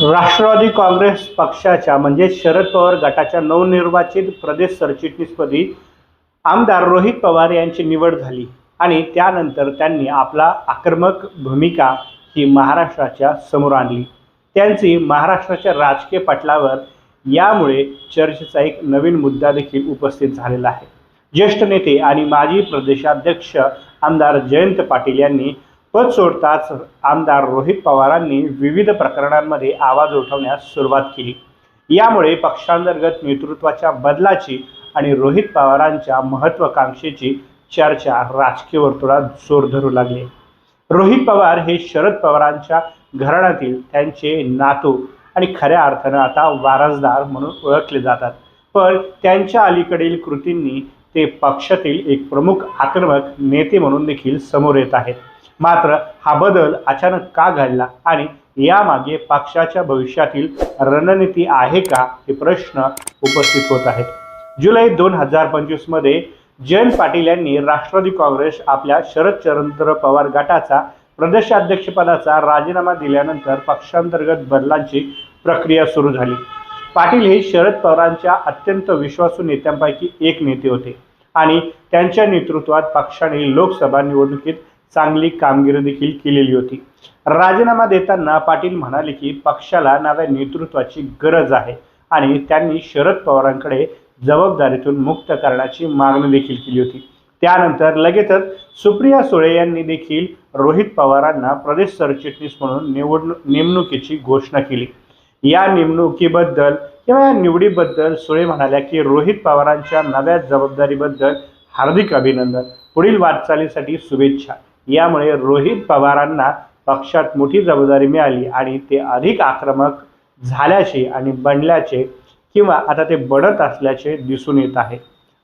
राष्ट्रवादी काँग्रेस पक्षाच्या म्हणजे शरद पवार गटाच्या नवनिर्वाचित प्रदेश सरचिटणीसपदी आमदार रोहित पवार यांची निवड झाली आणि त्यानंतर त्यांनी आपला आक्रमक भूमिका ही महाराष्ट्राच्या समोर आणली. त्यांची महाराष्ट्राच्या राजकीय पटलावर यामुळे चर्चेचा एक नवीन मुद्दा देखील उपस्थित झालेला आहे. ज्येष्ठ नेते आणि माजी प्रदेशाध्यक्ष आमदार जयंत पाटील यांनी पद सोडताच आमदार रोहित पवारांनी विविध प्रकरणांमध्ये आवाज उठवण्यास सुरुवात केली. यामुळे पक्षांतर्गत नेतृत्वाच्या बदलाची आणि रोहित पवारांच्या महत्त्वाकांक्षेची चर्चा राजकीय वर्तुळात जोर धरू लागली. रोहित पवार हे शरद पवारांच्या घराण्यातील त्यांचे नातू आणि खऱ्या अर्थानं आता वारसदार म्हणून ओळखले जातात. पण त्यांच्या अलीकडील कृतींनी ते पक्षातील एक प्रमुख आक्रमक नेते म्हणून देखील समोर येत आहेत. मात्र हा बदल अचानक का घडला आणि यामागे पक्षाच्या भविष्यातील रणनीती आहे का हे प्रश्न उपस्थित होत आहेत. जुलै दोन हजार पंचवीसमध्ये जयंत पाटील यांनी राष्ट्रवादी काँग्रेस आपल्या शरद शरदचंद्र पवार गटाचा प्रदेशाध्यक्षपदाचा राजीनामा दिल्यानंतर पक्षांतर्गत बदलांची प्रक्रिया सुरू झाली. पाटील हे शरद पवारांच्या अत्यंत विश्वासू नेत्यांपैकी एक नेते होते आणि त्यांच्या नेतृत्वात पक्षाने लोकसभा निवडणुकीत चांगली कामगिरी देखील केलेली होती. राजीनामा देताना पाटील म्हणाले की पक्षाला नव्या नेतृत्वाची गरज आहे आणि त्यांनी शरद पवारांकडे जबाबदारीतून मुक्त करण्याची मागणी देखील केली होती. त्यानंतर लगेचच सुप्रिया सुळे यांनी देखील रोहित पवारांना प्रदेश सरचिटणीस म्हणून निवडणू नेमणुकीची घोषणा केली. या नेमणुकीबद्दल किंवा या निवडीबद्दल सुळे म्हणाल्या की रोहित पवारांच्या नव्या जबाबदारीबद्दल हार्दिक अभिनंदन. पुढील वाटचालीसाठी शुभेच्छा. यामुळे रोहित पवारांना पक्षात मोठी जबाबदारी मिळाली आणि ते अधिक आक्रमक झाल्याचे आणि बनल्याचे किंवा आता ते बढत असल्याचे दिसून येत आहे.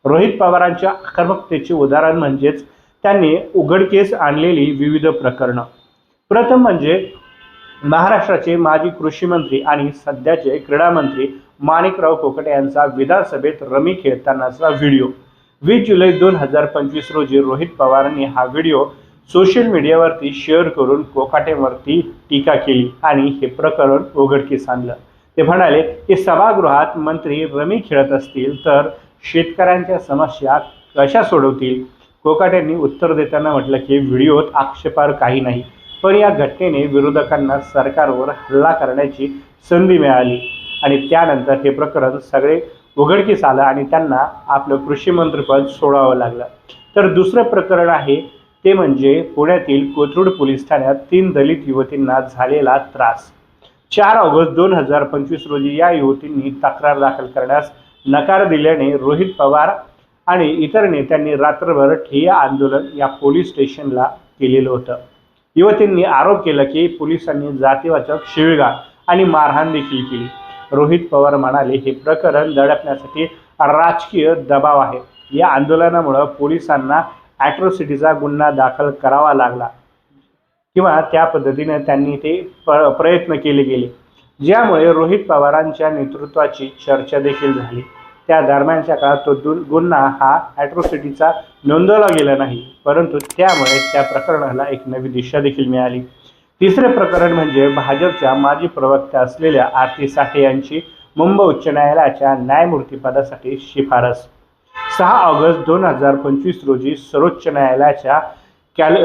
रोहित पवारांच्या आक्रमकतेचे उदाहरण म्हणजेच त्यांनी उघडकीस आणलेली विविध प्रकरणं. प्रथम म्हणजे महाराष्ट्राचे माजी कृषी मंत्री आणि सध्याचे क्रीडा मंत्री माणिकराव कोकटे यांचा विधानसभेत रमी खेळतानाचा व्हिडिओ. वीस जुलै दोन हजार पंचवीस रोजी रोहित पवारांनी हा व्हिडिओ सोशल मीडियावरती शेअर करून कोकाटेवरती टीका केली आणि हे प्रकरण उघडकीस आणलं. ते म्हणाले की सभागृहात मंत्री रमी खेळत असतील तर शेतकऱ्यांच्या समस्या कशा सोडवतील? कोकाट्यांनी उत्तर देताना म्हटलं की व्हिडिओत आक्षेपार काही नाही पण या घटनेने विरोधकांना सरकारवर हल्ला करण्याची संधी मिळाली आणि त्यानंतर हे प्रकरण सगळे उघडकीस आलं आणि त्यांना आपलं कृषी मंत्रिपद सोडावं लागलं. तर दुसरं प्रकरण आहे ते म्हणजे पुण्यातील कोथरूड पोलीस ठाण्यात तीन दलित युवतींना झालेला त्रास. चार ऑगस्ट दोन हजार पंचवीस रोजी या युवतींनी तक्रार दाखल करण्यास नकार दिल्याने रोहित पवार आणि इतर नेत्यांनी रात्रभर ठिय्या आंदोलन या पोलीस स्टेशनला केलेलं होतं. युवतींनी आरोप केला की पोलिसांनी जातीवाचक शिवीगाळ आणि मारहाण देखील केली. रोहित पवार म्हणाले हे प्रकरण दडपण्यासाठी राजकीय दबाव आहे. या आंदोलनामुळं पोलिसांना ॲट्रॉसिटीचा गुन्हा दाखल करावा लागला. किंवा त्या पद्धतीने त्यांनी ते प प्रयत्न केले गेले. ज्यामुळे रोहित पवारांच्या नेतृत्वाची चर्चा देखील झाली. त्या दरम्यानच्या काळात तो दु गुन्हा हा ॲट्रॉसिटीचा नोंदवला गेला नाही. परंतु त्यामुळे त्या प्रकरणाला एक नवी दिशा देखील मिळाली. तिसरे प्रकरण म्हणजे भाजपच्या माजी प्रवक्त्या असलेल्या आरती साठे यांची मुंबई उच्च न्यायालयाच्या न्यायमूर्तीपदासाठी शिफारस. सहा ऑगस्ट दोन हजार पंचवीस रोजी सर्वोच्च न्यायालयाच्या कॅल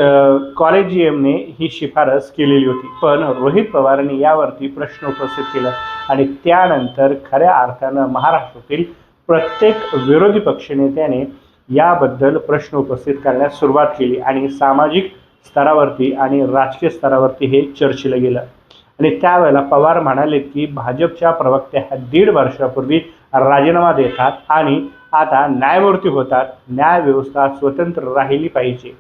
कॉलेजियमने ही शिफारस केलेली होती. पण रोहित पवारांनी यावरती प्रश्न उपस्थित केला आणि त्यानंतर खऱ्या अर्थानं महाराष्ट्रातील प्रत्येक विरोधी पक्षनेत्याने याबद्दल प्रश्न उपस्थित करण्यास सुरुवात केली आणि सामाजिक स्तरावरती आणि राजकीय स्तरावरती हे चर्चेला गेलं. आणि त्यावेळेला पवार म्हणाले की भाजपच्या प्रवक्त्या ह्या दीड वर्षापूर्वी राजीनामा देतात आणि आता न्यायमूर्ती होतात न्यायव्यवस्था स्वतंत्र राहिली पाहिजे.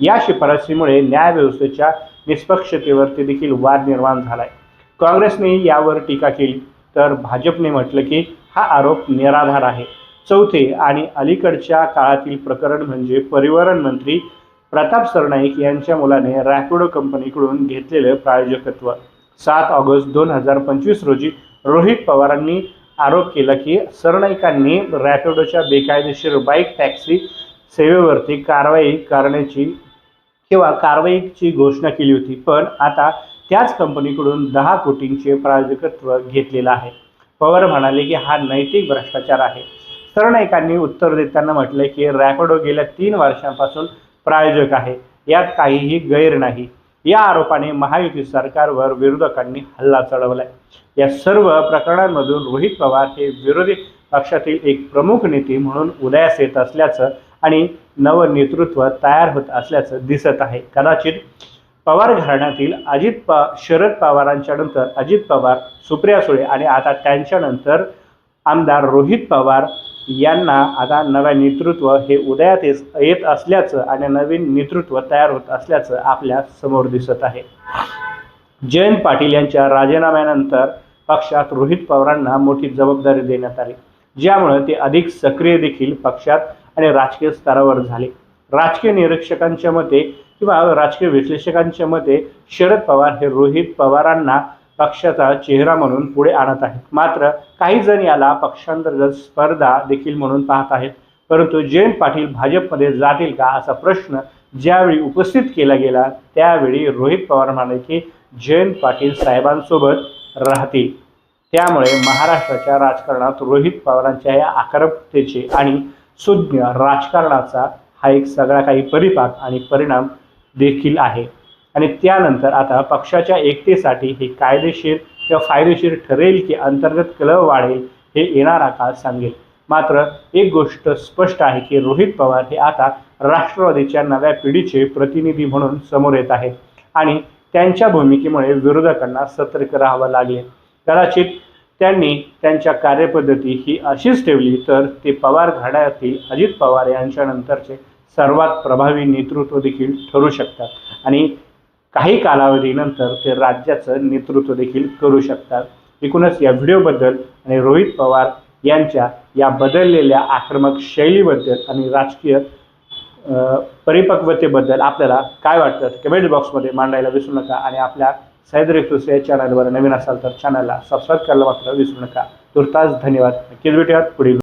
या शिफारसीमुळे न्यायव्यवस्थेच्या निष्पक्षतेवरती देखील वाद निर्माण झालाय. काँग्रेसने यावर टीका केली तर भाजपने म्हटलं की हा आरोप निराधार आहे. चौथे आणि अलीकडच्या काळातील प्रकरण म्हणजे परिवहन मंत्री प्रताप सरनाईक यांच्या मुलाने रॅपिडो कंपनीकडून घेतलेलं प्रायोजकत्व. सात ऑगस्ट दोन हजार पंचवीस रोजी रोहित पवारांनी आरोप केला की सरनाईकांनी रॅपिडोच्या बेकायदेशीर बाईक टॅक्सी सेवेवरती कारवाई करण्याची किंवा कारवाईची घोषणा केली होती. पण आता त्याच कंपनीकडून दहा कोटींचे प्रायोजकत्व घेतलेलं आहे. पवार म्हणाले की हा नैतिक भ्रष्टाचार आहे. सरनाईकांनी उत्तर देताना म्हटलं की रॅपिडो गेल्या तीन वर्षांपासून प्रायोजक आहे. यात काहीही गैर नाही. या आरोपाने महायुती सरकारवर विरोधकांनी हल्ला चढवलाय. या सर्व प्रकरणांमधून रोहित पवार हे विरोधी पक्षातील एक प्रमुख नेते म्हणून उदयास येत असल्याचं आणि नवं नेतृत्व तयार होत असल्याचं दिसत आहे. कदाचित पवार घराण्यातील अजित प शरद पवारांच्या नंतर अजित पवार सुप्रिया सुळे आणि आता त्यांच्यानंतर आमदार रोहित पवार यांना आता नव्या नेतृत्व हे उदयात येत असल्याचं आणि नवीन नेतृत्व तयार होत असल्याचं आपल्यासमोर दिसत आहे. जयंत पाटील यांच्या राजीनाम्यानंतर पक्षात रोहित पवारांना मोठी जबाबदारी देण्यात आली. ज्यामुळे ते अधिक सक्रिय देखील पक्षात आणि राजकीय स्तरावर झाले. राजकीय निरीक्षकांच्या मते किंवा राजकीय विश्लेषकांच्या मते शरद पवार हे रोहित पवारांना पक्षाचा चेहरा म्हणून पुढे आणत आहेत. मात्र काही जण याला पक्षांतर्गत स्पर्धा देखील म्हणून पाहत आहेत. परंतु जयंत पाटील भाजपमध्ये जातील का असा प्रश्न ज्यावेळी उपस्थित केला गेला त्यावेळी रोहित पवार म्हणाले की जयंत पाटील साहेबांसोबत राहतील. त्यामुळे महाराष्ट्राच्या राजकारणात रोहित पवारांच्या या आक्रमकतेचे आणि सुज्ञ राजकारणाचा हा एक सगळा काही परिपाक आणि परिणाम देखील आहे. आणि त्यानंतर आता पक्षाच्या एकतेसाठी हे कायदेशीर किंवा फायदेशीर ठरेल की अंतर्गत कलह वाढेल हे येणारा काळ सांगेल. मात्र एक गोष्ट स्पष्ट आहे की रोहित पवार हे आता राष्ट्रवादीच्या नव्या पिढीचे प्रतिनिधी म्हणून समोर येत आहेत आणि त्यांच्या भूमिकेमुळे विरोधकांना सतर्क राहावं लागले. कदाचित त्यांनी त्यांच्या कार्यपद्धती ही अशीच ठेवली तर ते पवार घराण्यातील अजित पवार यांच्यानंतरचे सर्वात प्रभावी नेतृत्व देखील ठरू शकतात आणि काही कालावधीनंतर ते राज्याचं नेतृत्व देखील करू शकतात. एकूणच या व्हिडिओबद्दल आणि रोहित पवार यांच्या या बदललेल्या आक्रमक शैलीबद्दल आणि राजकीय परिपक्वतेबद्दल आपल्याला काय वाटतं? कमेंट बॉक्समध्ये मांडायला विसरू नका आणि आपल्या सह्याद्री एक्सप्रेस या चॅनलवर नवीन असाल तर चॅनलला सबस्क्राईब करायला मात्र विसरू नका. तुर्तास धन्यवाद. नक्कीच भेटूयात. पुढील